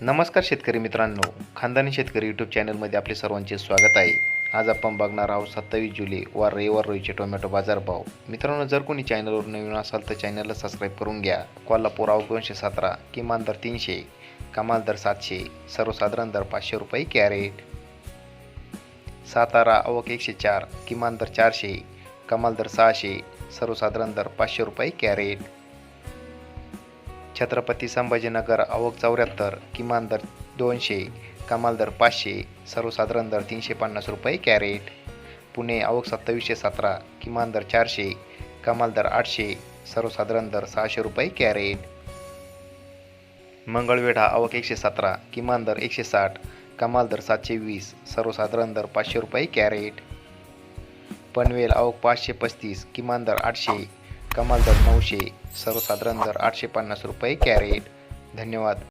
नमस्कार शेतकरी मित्रांनो. खानदानी शेतकरी यूट्यूब चॅनलमध्ये आपले सर्वांचे स्वागत आहे. आज आपण बघणार आहोत सत्तावीस जुलै व रविवार रोईचे टोमॅटो बाजारभाव. मित्रांनो जर कोणी चॅनलवर नवीन असाल तर चॅनलला सबस्क्राईब करून घ्या. कोल्हापूर आव दोनशे सतरा किमान दर तीनशे कमाल दर सातशे सर्वसाधारण दर पाचशे रुपये कॅरेट. सातारा अवक एकशे चार किमान दर चारशे कमाल दर सहाशे सर्वसाधारण दर पाचशे रुपये कॅरेट. छत्रपती संभाजीनगर आवक चौऱ्याहत्तर किमान दर दोनशे कमाल दर पाचशे सर्वसाधारण दर तीनशे पन्नास रुपये कॅरेट. पुणे आवक सत्तावीसशे सतरा किमान दर चारशे कमाल दर आठशे सर्वसाधारण दर सहाशे रुपये कॅरेट. मंगळवेढा आवक एकशे सतरा किमान दर एकशे साठ कमाल दर सातशे वीस सर्वसाधारण दर पाचशे रुपये कॅरेट. पनवेल आवक पाचशे पस्तीस किमान दर आठशे कमाल दर नऊशे सर्वसाधारण दर आठशे पन्नास रुपये कॅरेट. धन्यवाद.